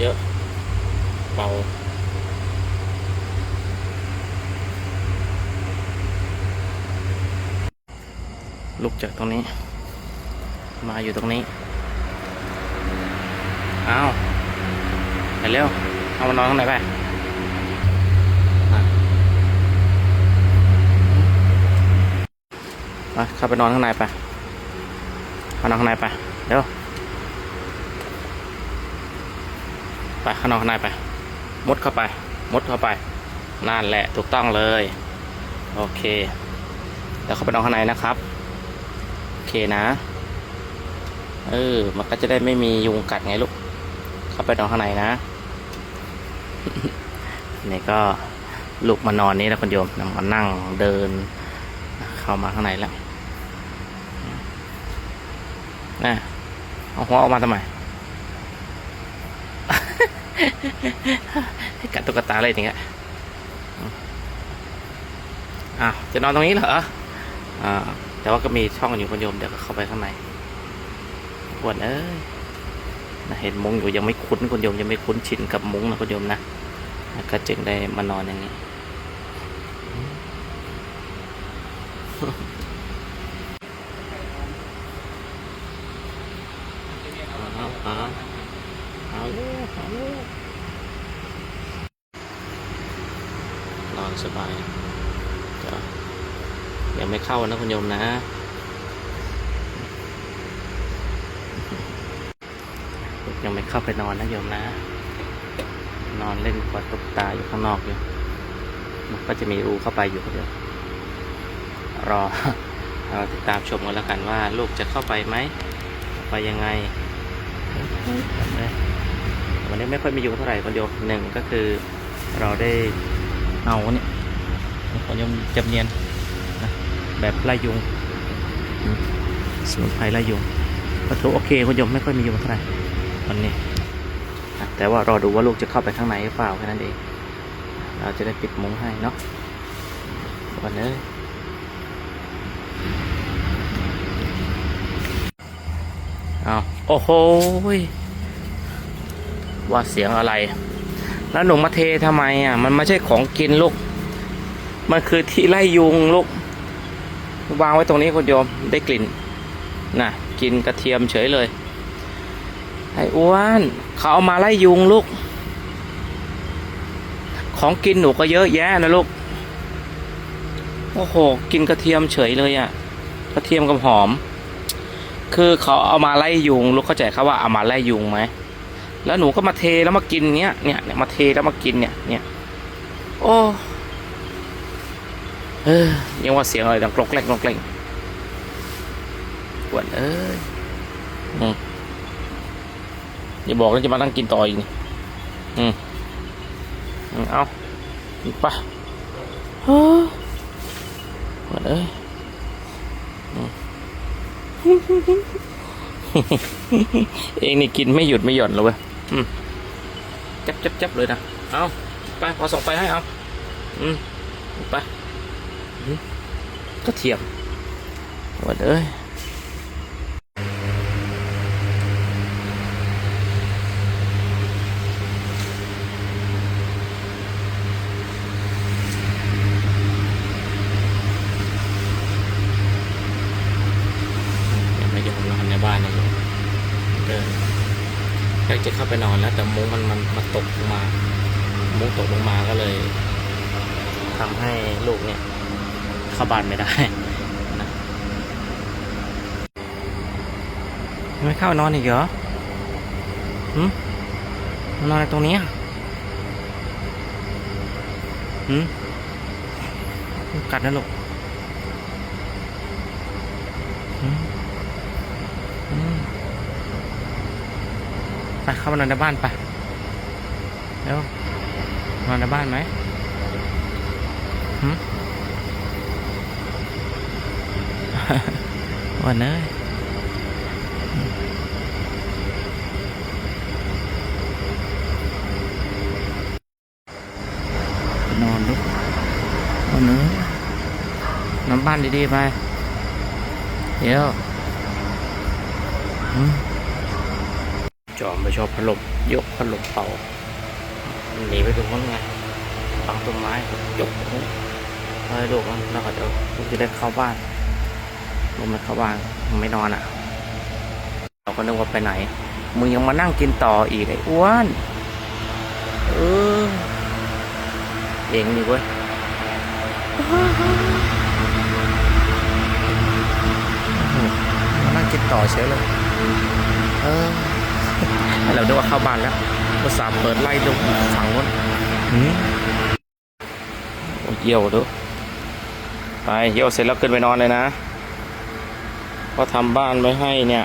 เยอะ เบาลุกจากตรงนี้ มาอยู่ตรงนี้เอาไปเร็ว เอามานอนข้างในไปไปเข้าไปนอนข้างในไปเข้านอนข้างในไป เร็ว ไปข้านอนข้างในไปมุดเข้าไปมุดเข้าไป นั่นแหละถูกต้องเลย โอเค แล้วเข้าไปนอนข้างในนะครับ โอเคนะ เออ มันก็จะได้ไม่มียุงกัดไงลูก เข้าไปนอนข้างในนะนี่ก็ลูกมานอนนี่แล้วคุณโยมมานั่งเดิน เข้ามาข้างในแล้วนะเอาหัวออกมาทำไม กัดตุ๊กตาอะไรอย่างเงี้ยอ้าวจะนอนตรงนี้เหรออ่าแต่ว่าก็มีช่องอยู่คุณโยมเดี๋ยวก็เข้าไปข้างในปวดเอ้ยเห็นมุ้งอยู่ยังไม่คุ้นคุณโยมยังไม่คุ้นชินกับมุ้งนะคุณโยมนะก็จึงได้มานอนอย่างนี้ เอาเอาเอาลูกเอาลูกนอนสบายเดี๋ยวยังไม่ เข้านะคุณโยมนะ ยังไม่เข้าไปนอนนะโยมนะ นอนเล่นกอดตุ๊กตาอยู่ข้างนอกอยู่มันก็จะมีรูเข้าไปอยู่เดียวรอเราติดตามชมกันแล้วกันว่า ลูกจะเข้าไปไหม ไปยังไงวันนี้ไม่ค่อยมียุงเท่าไหร่คนเดียวหนึ่งก็คือเราได้เอาเนี่ยคนยมจำเนียน แบบไล่ยุงสมุนไพรไล่ยุงก็ถือโอเคคนยมไม่ค่อยมียุงเท่าไหร่วันนี้ แต่ว่ารอดูว่าลูกจะเข้าไปข้างในหรือเปล่าแค่นั้นเอง เราจะได้ปิดมุ้งให้เนาะวันนี้เอาโอ้โหว่าเสียงอะไร แล้วหนูมาเททำไมอะ มันไม่ใช่ของกินลูก มันคือที่ไล่ยุงลูก วางไว้ตรงนี้คุณโยมได้กลิ่นน่ะกินกระเทียมเฉยเลย ไอ้อ้วนเขาเอามาไล่ยุงลูก ของกินหนูก็เยอะแยะนะลูก โอ้โห กินกระเทียมเฉยเลยอะ กระเทียมกับหอม คือเขาเอามาไล่ยุงลูกเข้าใจครับว่าเอามาไล่ยุงไหม แล้วหนูก็มาเทแล้วมากินเนี้ยเนี่ยเนี่ยมาเทแล้วมากินเนี่ยเนี่ย โอ้ เออยังว่าเสียงอะไรดังกรอกแกล้งกรอกแกล้งปวดเอ้ยอืมอย่าบอกแล้วจะมานั่งกินต่ออีกนี่อืมอืมเอาไปเฮ้อปวดเอ้ยอืมเองนี่กินไม่หยุดไม่หย่อนเลยเว้ยอืมจับจับจับเลยนะ เอาไปพอส่งไปให้เอาอืมไปอืม ก็เทียมวัดเอ้ยยังไม่ยอมนอนในบ้านนะโยมเอออยากจะเข้าไปนอนแล้ว แต่มุ้งมันมันมันตกลงมา มุ้งตกลงมาก็เลยทำให้ลูกเนี่ย เข้าบ้านไม่ได้นะไม่เข้านอนอีกเหรอหืมนอนในตรงนี้หืมกัดนะลูกไปเข้ามานอนในบ้านไปเร็วนอนในบ้านไหมหืม วันเนยนอนลูกวันเนยนอนบ้านดีๆไป เดี๋ยวจอมไม่ชอบพัดลมยกพัดลมเป่าหนีไปตรงนั้นไงบังต้นไม้ยกโอ้ลูกมันแล้วก็เดี๋ยวลูกจะได้เข้าบ้าน ลูกไม่เข้าบ้านไม่นอนอะ เราก็นึกว่าไปไหน มึงยังมานั่งกินต่ออีกไอ้อ้วนเออเองนี่เว้ยมานั่งกินต่อเฉยเลยเออให้เราดูว่าเข้าบ้านแล้วภาษาห์เปิดไล่ดูฝั่งนู้นหืมโอ้เยี่ยวดูไปเยี่ยวเสร็จแล้วขึ้นไปนอนเลยนะ พ่อทำบ้านไว้ให้เนี่ย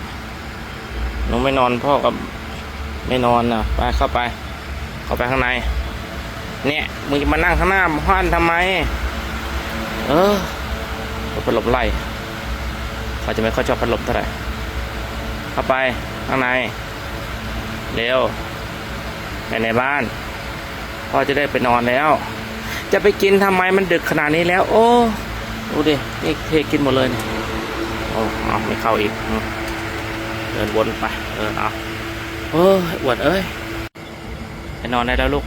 หนูไม่นอนพ่อกับไม่นอนนะไปเข้าไป เข้าไปข้างใน เนี่ยมึงจะมานั่งข้างหน้าห้านทำไม เออพัดลมไล่เขาจะไม่ค่อยชอบพัดลมเท่าไหร่เข้าไปข้างในเร็วไปในบ้านพ่อจะได้ไปนอนแล้ว จะไปกินทำไมมันดึกขนาดนี้แล้ว โอ้ดูดินี่เทกินหมดเลยเนี่ย โอ้เอาไม่เข้าอีก เดินวนไป เออเอาโอ้อวดเอ้ย ไปนอนได้แล้วลูก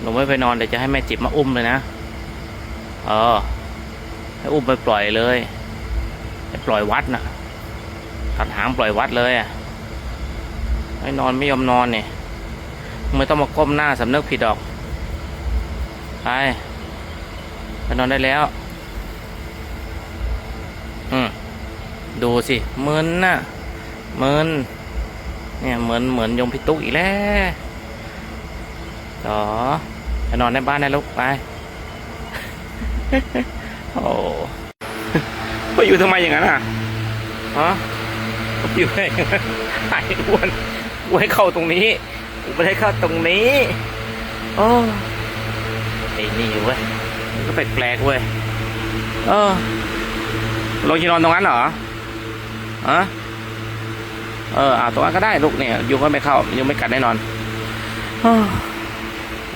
หนูไม่ไปนอนเดี๋ยวจะให้แม่จิบมาอุ้มเลยนะ เออ ให้อุ้มไปปล่อยเลยไปปล่อยวัดน่ะตัดหางปล่อยวัดเลยอะไม่นอนไม่ยอมนอนเนี่ยไม่ต้องมาก้มหน้าสำนึกผิดดอก ไปไปนอนได้แล้ว อืม ดูสิเหมือนน่ะเหมือนเนี่ยเหมือนเหมือนยมพิตุกอีกแล้วต่อไปนอนในบ้านได้ลูกไปโอ้ไปอยู่ทำไมอย่างนั้นอะฮะอยู่ให้ไอ้อ้วนกูให้เข้าตรงนี้กูไม่ให้เข้าตรงนี้โอ้ไอ้นี่เว้ยก็แปลกๆเว้ยเออลงจะนอนตรงนั้นเหรอะเออเอาตรงนั้นก็ได้ลูกเนี่ยยุงก็ไม่เข้ายุงไม่กัดแน่นอน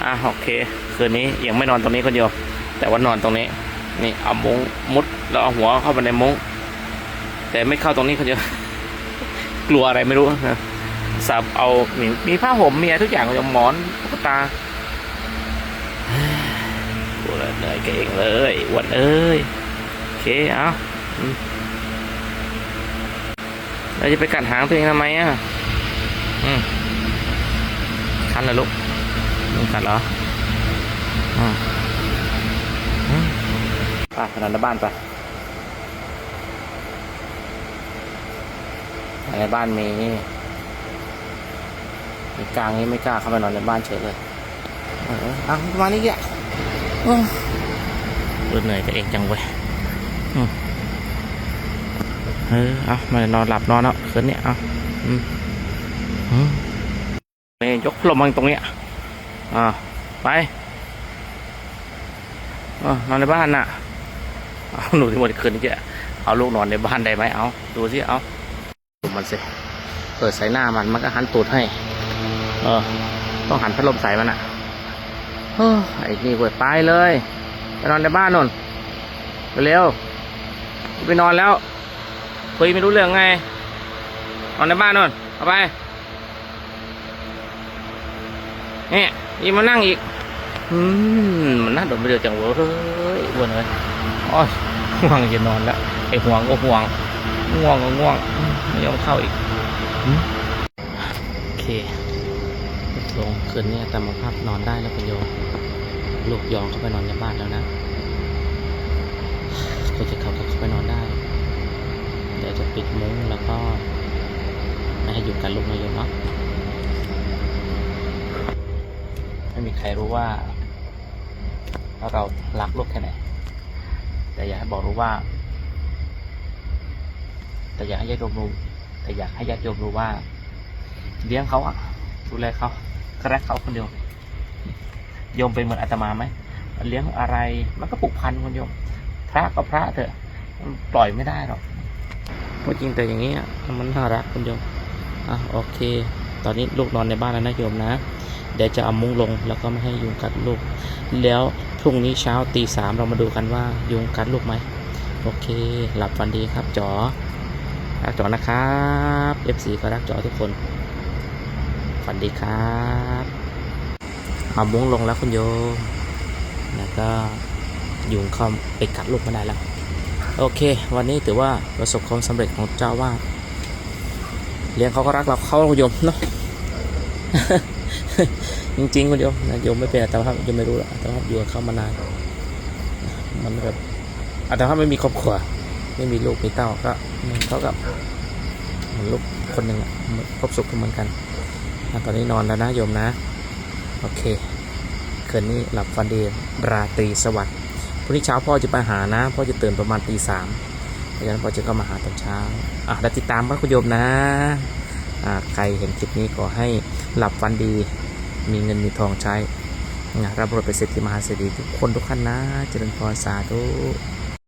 อะโอเค คืนนี้ยังไม่นอนตรงนี้คนเดียว แต่ว่านอนตรงนี้ นี่เอามุ้งมุดแล้วเอาหัวเข้าไปในมุ้งแต่ไม่เข้าตรงนี้เขาจะกลัวอะไรไม่รู้นะสับเอามีมีผ้าห่มมีอะไรทุกอย่างเอาหมอนตุ๊กตาปวดเหนื่อยเก่งเลยวันเอ้ยโอเคเอา เราจะไปกัดหางตัวเองทำไมอะอืมคันเหรอลูกมึงกัดเหรออืมอืมไปไปนอนในบ้านไปในบ้านมีมีกลางนี้ไม่กล้าเข้าไปนอนในบ้านเฉยเลยเออเอาประมาณนี้แกเออเหนื่อยตัวเองจังเว้ยอืมเออเอามานอนหลับนอนแล้วคืนนี้เอาอืมอืมนี่ยกลมมาตรงเนี้ยอ่าไปอนอนในบ้านน่ะเอาหนูที่หมดคืนนี้แกเอาลูกนอนในบ้านได้ไหมเอาดูสิเอาดูมันสิเปิดใส่หน้ามันมันก็หันตูดให้ เออ ต้องหันพัดลมใส่มันอะเฮ้อไอ้นี่เว้ยไปเลยไปนอนในบ้านนนเร็วไปนอนแล้ว คุยไม่รู้เรื่องไงนอนในบ้านนนเอาไปนี่ยีมานั่งอีกอืมมันน่าโดนไปเดียวจังเว้ยอ้วนเลยอ้ยห่วงจะนอนแล้วไอ้ห่วงก็ห่วงง่วงก็ง่วงไม่ยอมเข้าอีกโอเคลงคืนนี้แต่มาภาพนอนได้แล้วคุณโยลูกยองเข้าไปนอนในบ้านแล้วนะก็จะเข้าก็เข้าไปนอนได้ เดี๋ยวจะปิดมุ้งแล้วก็ไม่ให้อยู่กันลูกนะโยเนาะไม่มีใครรู้ว่าเรารักลูกแค่ไหนแต่อยากให้บอกรู้ว่า แต่อยากให้ญาติโยมรู้ แต่อยากให้ญาติโยมรู้ว่าเลี้ยงเขาอะดูแลเขาก็รักเขาคนเดียวโยมเป็นเหมือนอาตมาไหมเลี้ยงอะไรมันก็ผูกพันคนโยม พระก็พระเถอะปล่อยไม่ได้หรอก เพราจริงแต่อย่างนี้อะมันน่ารักคนโยมอะโอเค ตอนนี้ลูกนอนในบ้านแล้วนะโยมนะ เดี๋ยวจะเอามุ้งลงแล้วก็ไม่ให้ยุงกัดลูก แล้วพรุ่งนี้เช้าตีสามเรามาดูกันว่ายุงกัดลูกไหม โอเค หลับฝันดีครับจอรักจอนะครับ FC ก็รักจอทุกคน ฝันดีครับเอามุ้งลงแล้วคุณโยม แล้วก็ยุงเข้าไปกัดลูกไม่ได้แล้ว โอเค วันนี้ถือว่าประสบความสำเร็จของเจ้าอาวาดเลี้ยงเขาก็รักเราเขาโยมเนาะจริงๆคุณโยมนะโยมไม่เป็นอัตภาพโยมไม่รู้หรอกอัตภาพอยู่กับเขามานานมันแบบอัตภาพไม่มีครอบครัว ไม่มีลูกมีเต้าก็เขาก็เหมือนลูกคนหนึ่งอะเหมือนครบสุขกันเหมือนกันตอนนี้นอนแล้วนะโยมนะ โอเค คืนนี้หลับฝันดีราตรีสวัสดิ์ พรุ่งนี้เช้าพ่อจะไปหานะ พ่อจะตื่นประมาณตีสามเพราะฉะนั้นพ่อจะก็มาหาตอนเช้าอะติดตามพระคุณโยมนะอ่าใครเห็นคลิปนี้ขอให้หลับฝันดี มีเงินมีทองใช้นะรับบทเป็นเศรษฐีมหาเศรษฐีทุกคนทุกท่านนะ เจริญพรสาธุ